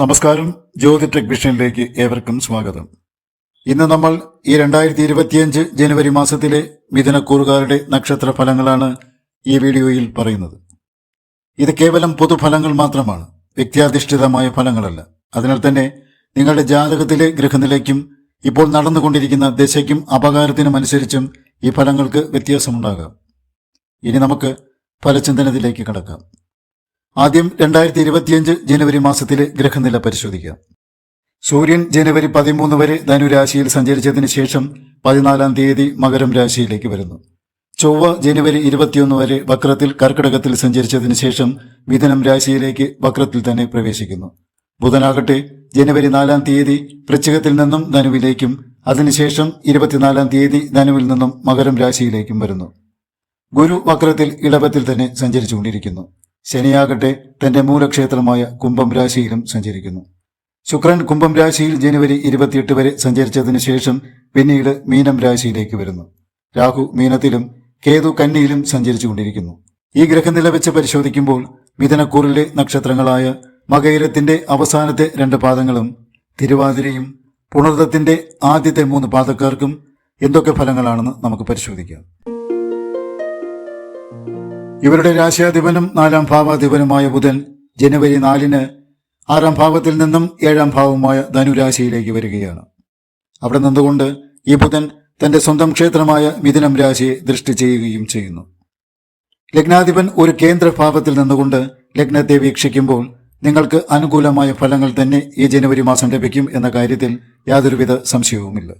നമസ്കാരം. ജ്യോതി ടെക് വിഷനിലേക്ക് ഏവർക്കും സ്വാഗതം. ഇന്ന് നമ്മൾ ഈ രണ്ടായിരത്തി ഇരുപത്തിയഞ്ച് ജനുവരി മാസത്തിലെ മിഥുനക്കൂറുകാരുടെ നക്ഷത്ര ഫലങ്ങളാണ് ഈ വീഡിയോയിൽ പറയുന്നത്. ഇത് കേവലം പൊതുഫലങ്ങൾ മാത്രമാണ് വ്യക്തിയാധിഷ്ഠിതമായ ഫലങ്ങളല്ല. അതിനാൽ തന്നെ നിങ്ങളുടെ ജാതകത്തിലെ ഗൃഹനിലയ്ക്കും ഇപ്പോൾ നടന്നുകൊണ്ടിരിക്കുന്ന ദശയ്ക്കും അപകാരത്തിനും അനുസരിച്ചും ഈ ഫലങ്ങൾക്ക് വ്യത്യാസമുണ്ടാകാം. ഇനി നമുക്ക് ഫലചിന്തനത്തിലേക്ക് കടക്കാം. ആദ്യം രണ്ടായിരത്തി ഇരുപത്തിയഞ്ച് ജനുവരി മാസത്തിലെ ഗ്രഹനില പരിശോധിക്കാം. സൂര്യൻ ജനുവരി പതിമൂന്ന് വരെ ധനുരാശിയിൽ സഞ്ചരിച്ചതിന് ശേഷം പതിനാലാം തീയതി മകരം രാശിയിലേക്ക് വരുന്നു. ചൊവ്വ ജനുവരി ഇരുപത്തിയൊന്ന് വരെ വക്രത്തിൽ കർക്കിടകത്തിൽ സഞ്ചരിച്ചതിന് ശേഷം മിഥുനം രാശിയിലേക്ക് വക്രത്തിൽ തന്നെ പ്രവേശിക്കുന്നു. ബുധനാകട്ടെ ജനുവരി നാലാം തീയതി വൃശ്ചികത്തിൽ നിന്നും ധനുവിലേക്കും അതിനുശേഷം ഇരുപത്തിനാലാം തീയതി ധനുവിൽ നിന്നും മകരം രാശിയിലേക്കും വരുന്നു. ഗുരു വക്രത്തിൽ ഇടവത്തിൽ തന്നെ സഞ്ചരിച്ചുകൊണ്ടിരിക്കുന്നു. ശനിയാകട്ടെ തന്റെ മൂലക്ഷേത്രമായ കുംഭം രാശിയിലും സഞ്ചരിക്കുന്നു. ശുക്രൻ കുംഭം രാശിയിൽ ജനുവരി ഇരുപത്തിയെട്ട് വരെ സഞ്ചരിച്ചതിന് ശേഷം പിന്നീട് മീനം രാശിയിലേക്ക് വരുന്നു. രാഹു മീനത്തിലും കേതു കന്നിയിലും സഞ്ചരിച്ചുകൊണ്ടിരിക്കുന്നു. ഈ ഗ്രഹനില വെച്ച് പരിശോധിക്കുമ്പോൾ മിഥനക്കൂറിലെ നക്ഷത്രങ്ങളായ മകയിരത്തിന്റെ അവസാനത്തെ രണ്ട് പാദങ്ങളും തിരുവാതിരയും പുണർദത്തിന്റെ ആദ്യത്തെ മൂന്ന് പാദക്കാർക്കും എന്തൊക്കെ ഫലങ്ങളാണെന്ന് നമുക്ക് പരിശോധിക്കാം. ഇവരുടെ രാശിയാധിപനും നാലാം ഭാവാധിപനുമായ ബുധൻ ജനുവരി നാലിന് ആറാം ഭാവത്തിൽ നിന്നും ഏഴാം ഭാവമായ ധനുരാശിയിലേക്ക് വരികയാണ്. അവിടെ നിന്നുകൊണ്ട് ഈ ബുധൻ തന്റെ സ്വന്തം ക്ഷേത്രമായ മിഥുനം രാശിയെ ദൃഷ്ടി ചെയ്യുകയും ചെയ്യുന്നു. ലഗ്നാധിപൻ ഒരു കേന്ദ്ര ഭാവത്തിൽ നിന്നുകൊണ്ട് ലഗ്നത്തെ വീക്ഷിക്കുമ്പോൾ നിങ്ങൾക്ക് അനുകൂലമായ ഫലങ്ങൾ തന്നെ ഈ ജനുവരി മാസം ലഭിക്കും എന്ന കാര്യത്തിൽ യാതൊരുവിധ സംശയവുമില്ല.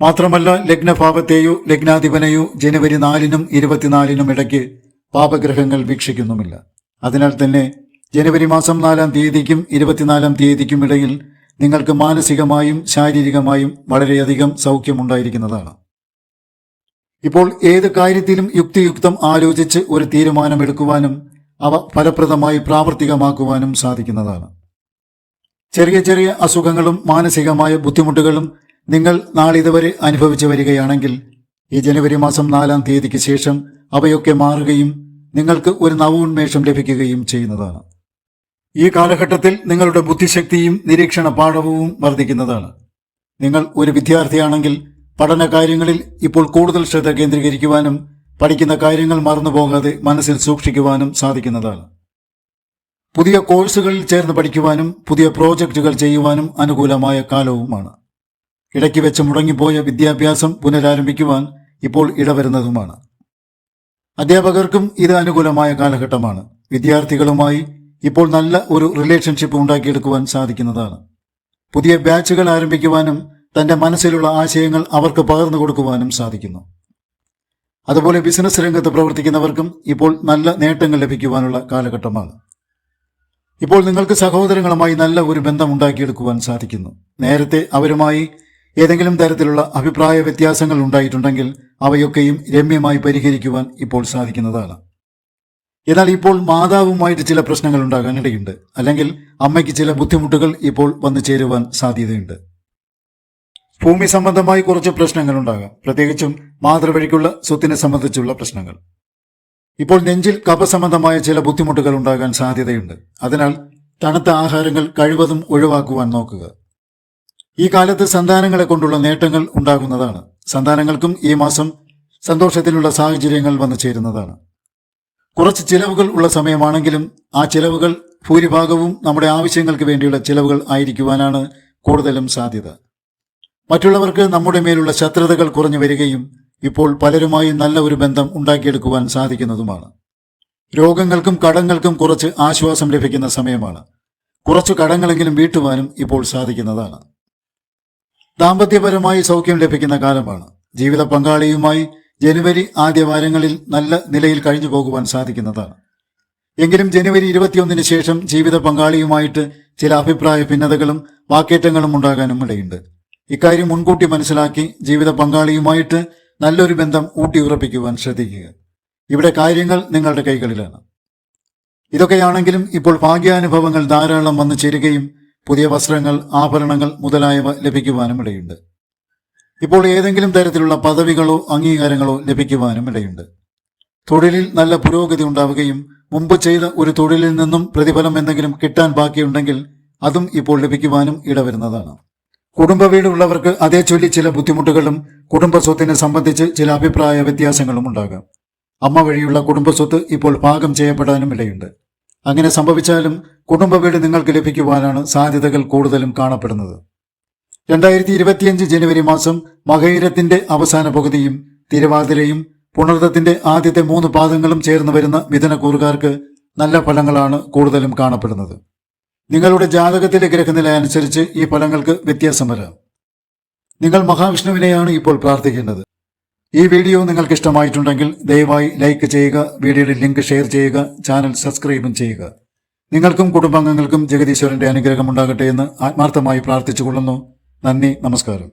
മാത്രമല്ല ലഗ്നഭാവത്തെയോ ലഗ്നാധിപനെയോ ജനുവരി നാലിനും ഇരുപത്തിനാലിനും ഇടയ്ക്ക് പാപഗ്രഹങ്ങൾ വീക്ഷിക്കുന്നുമില്ല. അതിനാൽ തന്നെ ജനുവരി മാസം നാലാം തീയതിക്കും ഇരുപത്തിനാലാം തീയതിക്കും ഇടയിൽ നിങ്ങൾക്ക് മാനസികമായും ശാരീരികമായും വളരെയധികം സൗഖ്യമുണ്ടായിരിക്കുന്നതാണ്. ഇപ്പോൾ ഏത് കാര്യത്തിലും യുക്തിയുക്തം ആലോചിച്ച് ഒരു തീരുമാനമെടുക്കുവാനും അവ ഫലപ്രദമായി പ്രാവർത്തികമാക്കുവാനും സാധിക്കുന്നതാണ്. ചെറിയ ചെറിയ അസുഖങ്ങളും മാനസികമായ ബുദ്ധിമുട്ടുകളും നിങ്ങൾ നാളിതുവരെ അനുഭവിച്ചു വരികയാണെങ്കിൽ ഈ ജനുവരി മാസം നാലാം തീയതിക്ക് ശേഷം അവയൊക്കെ മാറുകയും നിങ്ങൾക്ക് ഒരു നവോന്മേഷം ലഭിക്കുകയും ചെയ്യുന്നതാണ്. ഈ കാലഘട്ടത്തിൽ നിങ്ങളുടെ ബുദ്ധിശക്തിയും നിരീക്ഷണ പാഠവും വർദ്ധിക്കുന്നതാണ്. നിങ്ങൾ ഒരു വിദ്യാർത്ഥിയാണെങ്കിൽ പഠന കാര്യങ്ങളിൽ ഇപ്പോൾ കൂടുതൽ ശ്രദ്ധ കേന്ദ്രീകരിക്കുവാനും പഠിക്കുന്ന കാര്യങ്ങൾ മറന്നുപോകാതെ മനസ്സിൽ സൂക്ഷിക്കുവാനും സാധിക്കുന്നതാണ്. പുതിയ കോഴ്സുകളിൽ ചേർന്ന് പഠിക്കുവാനും പുതിയ പ്രോജക്റ്റുകൾ ചെയ്യുവാനും അനുകൂലമായ കാലവുമാണ്. ഇടയ്ക്ക് വെച്ച് മുടങ്ങിപ്പോയ വിദ്യാഭ്യാസം പുനരാരംഭിക്കുവാൻ ഇപ്പോൾ ഇടവരുന്നതുമാണ്. അധ്യാപകർക്കും ഇത് അനുകൂലമായ കാലഘട്ടമാണ്. വിദ്യാർത്ഥികളുമായി ഇപ്പോൾ നല്ല ഒരു റിലേഷൻഷിപ്പ് ഉണ്ടാക്കിയെടുക്കുവാൻ സാധിക്കുന്നതാണ്. പുതിയ ബാച്ചുകൾ ആരംഭിക്കുവാനും തന്റെ മനസ്സിലുള്ള ആശയങ്ങൾ അവർക്ക് പകർന്നു കൊടുക്കുവാനും സാധിക്കുന്നു. അതുപോലെ ബിസിനസ് രംഗത്ത് പ്രവർത്തിക്കുന്നവർക്കും ഇപ്പോൾ നല്ല നേട്ടങ്ങൾ ലഭിക്കുവാനുള്ള കാലഘട്ടമാണ്. ഇപ്പോൾ നിങ്ങൾക്ക് സഹോദരങ്ങളുമായി നല്ല ഒരു ബന്ധം ഉണ്ടാക്കിയെടുക്കുവാൻ സാധിക്കുന്നു. നേരത്തെ അവരുമായി ഏതെങ്കിലും തരത്തിലുള്ള അഭിപ്രായ വ്യത്യാസങ്ങൾ ഉണ്ടായിട്ടുണ്ടെങ്കിൽ അവയൊക്കെയും രമ്യമായി പരിഹരിക്കുവാൻ ഇപ്പോൾ സാധിക്കുന്നതാണ്. എന്നാൽ ഇപ്പോൾ മാതാവുമായിട്ട് ചില പ്രശ്നങ്ങൾ ഉണ്ടാകാനിടയുണ്ട്. അല്ലെങ്കിൽ അമ്മയ്ക്ക് ചില ബുദ്ധിമുട്ടുകൾ ഇപ്പോൾ വന്നു ചേരുവാൻ സാധ്യതയുണ്ട്. ഭൂമി സംബന്ധമായി കുറച്ച് പ്രശ്നങ്ങൾ ഉണ്ടാകാം. പ്രത്യേകിച്ചും മാതൃവഴിക്കുള്ള സ്വത്തിനെ സംബന്ധിച്ചുള്ള പ്രശ്നങ്ങൾ. ഇപ്പോൾ നെഞ്ചിൽ കഫസംബന്ധമായ ചില ബുദ്ധിമുട്ടുകൾ ഉണ്ടാകാൻ സാധ്യതയുണ്ട്. അതിനാൽ തണുത്ത ആഹാരങ്ങൾ കഴിവതും ഒഴിവാക്കുവാൻ നോക്കുക. ഈ കാലത്ത് സന്താനങ്ങളെ കൊണ്ടുള്ള നേട്ടങ്ങൾ ഉണ്ടാകുന്നതാണ്. സന്താനങ്ങൾക്കും ഈ മാസം സന്തോഷത്തിലുള്ള സാഹചര്യങ്ങൾ വന്നു ചേരുന്നതാണ്. കുറച്ച് ചിലവുകൾ ഉള്ള സമയമാണെങ്കിലും ആ ചിലവുകൾ ഭൂരിഭാഗവും നമ്മുടെ ആവശ്യങ്ങൾക്ക് വേണ്ടിയുള്ള ചിലവുകൾ ആയിരിക്കുവാനാണ് കൂടുതലും സാധ്യത. മറ്റുള്ളവർക്ക് നമ്മുടെ മേലുള്ള ശത്രുതകൾ കുറഞ്ഞു വരികയും ഇപ്പോൾ പലരുമായി നല്ല ഒരു ബന്ധം ഉണ്ടാക്കിയെടുക്കുവാൻ സാധിക്കുന്നതുമാണ്. രോഗങ്ങൾക്കും കടങ്ങൾക്കും കുറച്ച് ആശ്വാസം ലഭിക്കുന്ന സമയമാണ്. കുറച്ച് കടങ്ങളെങ്കിലും വീട്ടുവാനും ഇപ്പോൾ സാധിക്കുന്നതാണ്. ദാമ്പത്യപരമായി സൗഖ്യം ലഭിക്കുന്ന കാലമാണ്. ജീവിത പങ്കാളിയുമായി ജനുവരി ആദ്യ വാരങ്ങളിൽ നല്ല നിലയിൽ കഴിഞ്ഞു പോകുവാൻ സാധിക്കുന്നതാണ്. എങ്കിലും ജനുവരി ഇരുപത്തിയൊന്നിന് ശേഷം ജീവിത പങ്കാളിയുമായിട്ട് ചില അഭിപ്രായ ഭിന്നതകളും വാക്കേറ്റങ്ങളും ഉണ്ടാകാനും ഇടയുണ്ട്. ഇക്കാര്യം മുൻകൂട്ടി മനസ്സിലാക്കി ജീവിത പങ്കാളിയുമായിട്ട് നല്ലൊരു ബന്ധം ഊട്ടിയുറപ്പിക്കുവാൻ ശ്രദ്ധിക്കുക. ഇവിടെ കാര്യങ്ങൾ നിങ്ങളുടെ കൈകളിലാണ്. ഇതൊക്കെയാണെങ്കിലും ഇപ്പോൾ ഭാഗ്യാനുഭവങ്ങൾ ധാരാളം വന്നു ചേരുകയും പുതിയ വസ്ത്രങ്ങൾ ആഭരണങ്ങൾ മുതലായവ ലഭിക്കുവാനും ഇടയുണ്ട്. ഇപ്പോൾ ഏതെങ്കിലും തരത്തിലുള്ള പദവികളോ അംഗീകാരങ്ങളോ ലഭിക്കുവാനും ഇടയുണ്ട്. തൊഴിലിൽ നല്ല പുരോഗതി ഉണ്ടാവുകയും മുമ്പ് ചെയ്ത ഒരു തൊഴിലിൽ നിന്നും പ്രതിഫലം എന്തെങ്കിലും കിട്ടാൻ ബാക്കിയുണ്ടെങ്കിൽ അതും ഇപ്പോൾ ലഭിക്കുവാനും ഇടവരുന്നതാണ്. കുടുംബ വീടുള്ളവർക്ക് അതേ ചൊല്ലി ചില ബുദ്ധിമുട്ടുകളും കുടുംബ സ്വത്തിനെ സംബന്ധിച്ച് ചില അഭിപ്രായ വ്യത്യാസങ്ങളും ഉണ്ടാകാം. അമ്മ വഴിയുള്ള കുടുംബ സ്വത്ത് ഇപ്പോൾ പാകം ചെയ്യപ്പെടാനും ഇടയുണ്ട്. അങ്ങനെ സംഭവിച്ചാലും കുടുംബ വീട് നിങ്ങൾക്ക് ലഭിക്കുവാനാണ് സാധ്യതകൾ കൂടുതലും കാണപ്പെടുന്നത്. രണ്ടായിരത്തി ഇരുപത്തിയഞ്ച് ജനുവരി മാസം മകയിരത്തിന്റെ അവസാന പകുതിയും തിരുവാതിരയും പുണർദത്തിന്റെ ആദ്യത്തെ മൂന്ന് പാദങ്ങളും ചേർന്ന് വരുന്ന മിഥുനക്കൂറുകാർക്ക് നല്ല ഫലങ്ങളാണ് കൂടുതലും കാണപ്പെടുന്നത്. നിങ്ങളുടെ ജാതകത്തിലെ ഗ്രഹനില അനുസരിച്ച് ഈ ഫലങ്ങൾക്ക് വ്യത്യാസം വരാം. നിങ്ങൾ മഹാവിഷ്ണുവിനെയാണ് ഇപ്പോൾ പ്രാർത്ഥിക്കേണ്ടത്. ഈ വീഡിയോ നിങ്ങൾക്ക് ഇഷ്ടമായിട്ടുണ്ടെങ്കിൽ ദയവായി ലൈക്ക് ചെയ്യുക വീഡിയോയുടെ ലിങ്ക് ഷെയർ ചെയ്യുക ചാനൽ സബ്സ്ക്രൈബും ചെയ്യുക. നിങ്ങൾക്കും കുടുംബാംഗങ്ങൾക്കും ജഗദീശ്വരന്റെ അനുഗ്രഹം ഉണ്ടാകട്ടെ എന്ന് ആത്മാർത്ഥമായി പ്രാർത്ഥിച്ചുകൊള്ളുന്നു. നന്ദി നമസ്കാരം.